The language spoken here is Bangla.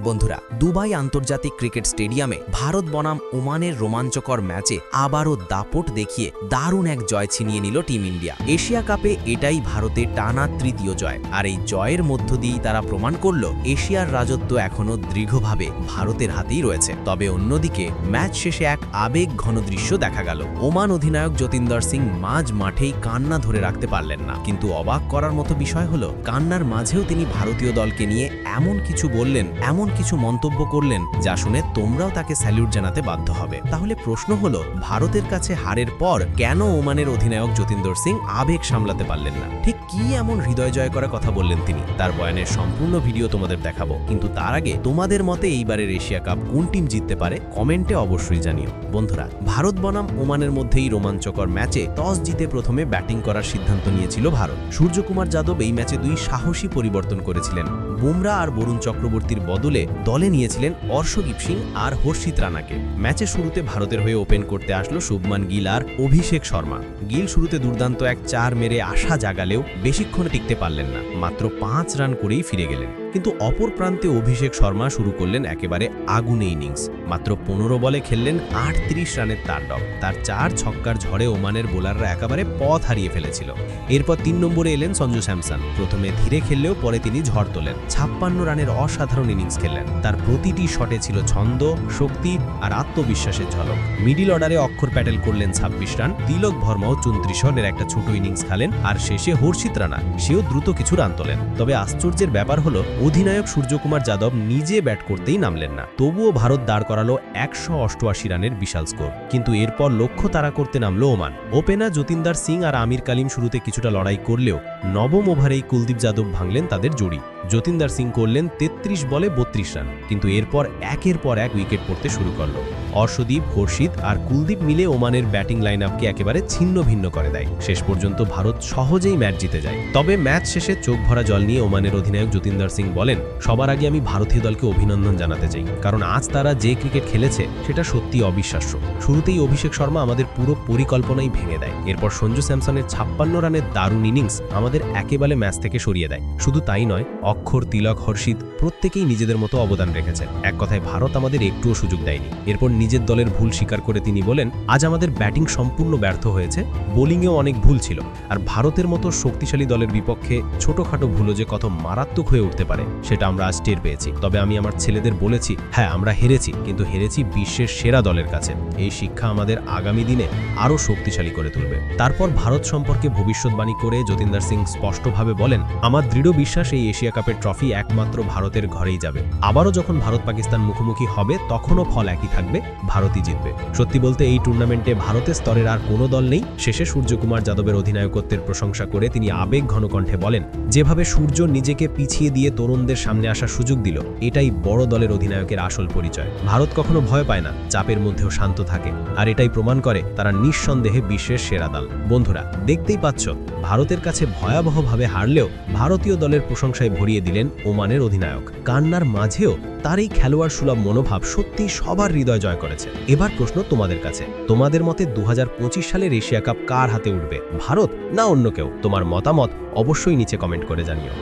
বন্ধুরা, দুবাই আন্তর্জাতিক ক্রিকেট স্টেডিয়ামে ভারত বনাম ওমানের রোমাঞ্চকর ম্যাচে আবারও দাপট দেখিয়ে দারুণ এক জয় ছিনিয়ে নিল টিম ইন্ডিয়া। এশিয়া কাপে এটাই ভারতের টানা তৃতীয় জয়। আর এই জয়ের মধ্য দিয়েই তারা প্রমাণ করল, এশিয়ার রাজত্ব এখনও দৃঢ়ভাবে ভারতের হাতেই রয়েছে। তবে অন্যদিকে, ম্যাচ শেষে এক আবেগ ঘন দৃশ্য দেখা গেল। ওমান অধিনায়ক যতীন্দর সিং মাঝ মাঠেই কান্না ধরে রাখতে পারলেন না। কিন্তু অবাক করার মতো বিষয় হলো, কান্নার মাঝেও তিনি ভারতীয় দলকে নিয়ে এমন কিছু বললেন, এমন কিছু মন্তব্য করলেন যা শুনে তোমরাও তাকে স্যালিউট জানাতে বাধ্য হবে। তাহলে প্রশ্ন হলো, ভারতের কাছে হারের পর কেন ওমানের অধিনায়ক যতীন্দর সিং আবেগ সামলাতে পারলেন না? ঠিক কি এমন হৃদয় জয় করা কথা বললেন তিনি? তার বয়ানের সম্পূর্ণ ভিডিও তোমাদের দেখাবো। কিন্তু তার আগে তোমাদের মতে এইবারের এশিয়া কাপ কোন টিম জিততে পারে? কমেন্টে অবশ্যই জানিও। বন্ধুরা, ভারত বনাম ওমানের মধ্যেই রোমাঞ্চকর ম্যাচে টস জিতে প্রথমে ব্যাটিং করার সিদ্ধান্ত নিয়েছিল ভারত। সূর্যকুমার যাদব এই ম্যাচে দুই সাহসী পরিবর্তন করেছিলেন। বুমরা আর বরুণ চক্রবর্তীর বদলে দলে নিয়েছিলেন অর্শদীপ সিং আর হর্ষিত রানাকে। ম্যাচের শুরুতে ভারতের হয়ে ওপেন করতে আসলো শুভমান গিল আর অভিষেক শর্মা। গিল শুরুতে দুর্দান্ত এক চার মেরে আশা জাগালেও বেশিক্ষণ টিকতে পারলেন না। মাত্র পাঁচ রান করেই ফিরে গেলেন। কিন্তু অপর প্রান্তে অভিষেক শর্মা শুরু করলেন একেবারে আগুনে ইনিংস। মাত্র পনেরো বলে খেললেন আটত্রিশ রানের তাণ্ডব। তার চার ছক্কার ঝড়ে ওমানের বোলাররা একেবারে পথ হারিয়ে ফেলেছিল। এরপর তিন নম্বরে এলেন সঞ্জু স্যামসন। প্রথমে ধীরে খেললেও পরে তিনি ঝড় তোলেন। ছাপ্পান্ন রানের অসাধারণ ইনিংস খেললেন। তার প্রতিটি শটে ছিল ছন্দ, শক্তি আর আত্মবিশ্বাসের ঝলক। মিডিল অর্ডারে অক্ষর প্যাটেল করলেন ছাব্বিশ রান। তিলক ভর্মাও চৌত্রিশ রানের একটা ছোট ইনিংস খেলেন। আর শেষে হর্ষিত রানা, সেও দ্রুত কিছু রান তোলেন। তবে আশ্চর্যের ব্যাপার হলো অধিনায়ক সূর্যকুমার যাদব নিজে ব্যাট করতেই নামলেন না। তবুও ভারত দাঁড় করালো একশো অষ্টআশি রানের বিশাল স্কোর। কিন্তু এরপর লক্ষ্য তারা করতে নামলো ওমান। ওপেনার যতীন্দার সিং আর আমির কালিম শুরুতে কিছুটা লড়াই করলেও নবম ওভারেই কুলদীপ যাদব ভাঙলেন তাদের জুড়ি। যতীন্দার সিং করলেন তেত্রিশ বলে বত্রিশ রান, কিন্তু এরপর একের পর এক উইকেট পড়তে শুরু করল। অর্শদীপ হর্ষিত আর কুলদীপ মিলে ওমানের ব্যাটিং লাইন আপকে একেবারে ছিন্ন ভিন্ন করে দেয়। শেষ পর্যন্ত ভারত সহজেই ম্যাচ জিতে যায়। তবে ম্যাচ শেষে চোখ ভরা জল নিয়ে ওমানের অধিনায়ক যতীন্দার সিং বলেন, সবার আগে আমি ভারতীয় দলকে অভিনন্দন জানাতে চাই, কারণ আজ তারা যে ক্রিকেট খেলেছে সেটা সত্যি অবিশ্বাস্য। শুরুতেই অভিষেক শর্মা আমাদের পুরো পরিকল্পনাই ভেঙে দেয়, এরপর সঞ্জু স্যামসনের ছাপ্পান্ন রানের দারুণ ইনিংস আমাদের একেবারে ম্যাচ থেকে সরিয়ে দেয়। শুধু তাই নয়, অক্ষর, তিলক, হর্ষিত প্রত্যেকেই নিজেদের মতো অবদান রেখেছেন। এক কথায় ভারত আমাদের একটুও সুযোগ দেয়নি। এরপর নিজের দলের ভুল স্বীকার করে তিনি বলেন, আজ আমাদের ব্যাটিং সম্পূর্ণ ব্যর্থ হয়েছে, বোলিংয়েও অনেক ভুল ছিল, আর ভারতের মতো শক্তিশালী দলের বিপক্ষে ছোটখাটো ভুলও যে কত মারাত্মক হয়ে উঠতে পারে সেটা আমরা আজ টের পেয়েছি। তবে আমি আমার ছেলেদের বলেছি হ্যাঁ আমরা হেরেছি, কিন্তু হেরেছি বিশ্বের সেরা দলের কাছে। এই শিক্ষা আমাদের আগামী দিনে আরও শক্তিশালী করে তুলবে। তারপর ভারত সম্পর্কে ভবিষ্যৎবাণী করে যতীন্দার সিং স্পষ্টভাবে বলেন, আমার দৃঢ় বিশ্বাস এই এশিয়া কাপের ট্রফি একমাত্র ভারতের ঘরেই যাবে। আবারও যখন ভারত পাকিস্তান মুখোমুখি হবে, তখনও ফল একই থাকবে, ভারতই জিতবে। সত্যি বলতে এই টুর্নামেন্টে ভারতের স্তরের আর কোনো দল নেই। শেষে সূর্যকুমার যাদবের অধিনায়কত্বের প্রশংসা করে তিনি আবেগ ঘন কণ্ঠে বলেন, যেভাবে সূর্য নিজেকে পিছিয়ে দিয়ে তরুণদের সামনে আসার সুযোগ দিল। এটাই বড় দলের অধিনায়কের আসল পরিচয়। ভারত কখনো ভয় পায় না, চাপের মধ্যেও শান্ত থাকে। আর এটাই প্রমাণ করে তারা নিঃসন্দেহে বিশ্বের সেরা দল। বন্ধুরা, দেখতেই পাচ্ছ, ভারতের কাছে ভয়াবহভাবে হারলেও ভারতীয় দলের প্রশংসায় ভরিয়ে দিলেন ওমানের অধিনায়ক। কান্নার মাঝেও তার এই খেলোয়াড় সুলভ মনোভাব সত্যি সবার হৃদয় জয় করেছে। এবার প্রশ্ন তোমাদের কাছে, তোমাদের মতে দু হাজার পঁচিশ সালের এশিয়া কাপ কার হাতে উঠবে? ভারত না অন্য কেউ? তোমার মতামত অবশ্যই নিচে কমেন্ট করে জানিও।